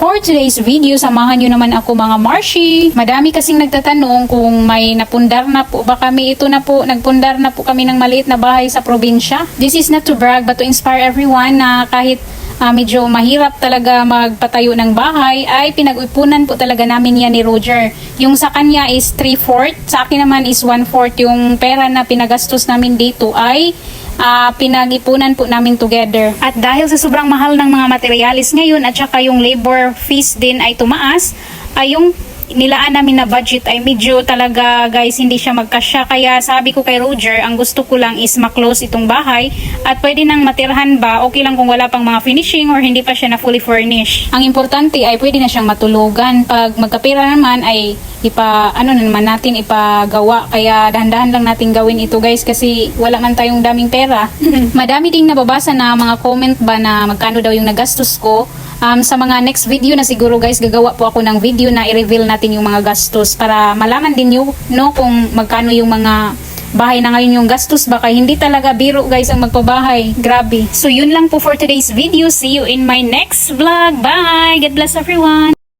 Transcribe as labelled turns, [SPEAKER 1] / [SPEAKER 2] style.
[SPEAKER 1] For today's video, samahan nyo naman ako mga Marshi. Madami kasing nagtatanong kung may napundar na po ba kami. Ito na po, nagpundar na po kami ng maliit na bahay sa probinsya. This is not to brag but to inspire everyone na kahit ah, medyo mahirap talaga magpatayo ng bahay, ay pinag-ipunan po talaga namin yan ni Roger. Yung sa kanya is 3-4, sa akin naman is 1-4. Yung pera na pinagastos namin dito ay ah, pinag-ipunan po namin together. At dahil sa sobrang mahal ng mga materialis ngayon at saka yung labor fees din ay tumaas, ay yung nilaan namin na budget ay medyo talaga guys hindi siya magkasya. Kaya sabi ko kay Roger ang gusto ko lang is maklose itong bahay at pwede nang matirhan ba? Okay lang kung wala pang mga finishing or hindi pa siya na fully furnished. Ang importante ay pwede na siyang matulugan. Pag magkapira naman ay ipa ano na naman natin ipagawa. Kaya dahan-dahan lang natin gawin ito guys kasi wala man tayong daming pera. Madami ding nababasa na mga comment ba na magkano daw yung nagastos ko Um, sa mga next video na siguro guys, gagawa po ako ng video na i-reveal natin yung mga gastos para malaman din nyo no, kung magkano yung mga bahay na ngayon yung gastos. Baka hindi talaga biro guys ang magpabahay. Grabe. So yun lang po for today's video. See you in my next vlog. Bye! God bless everyone!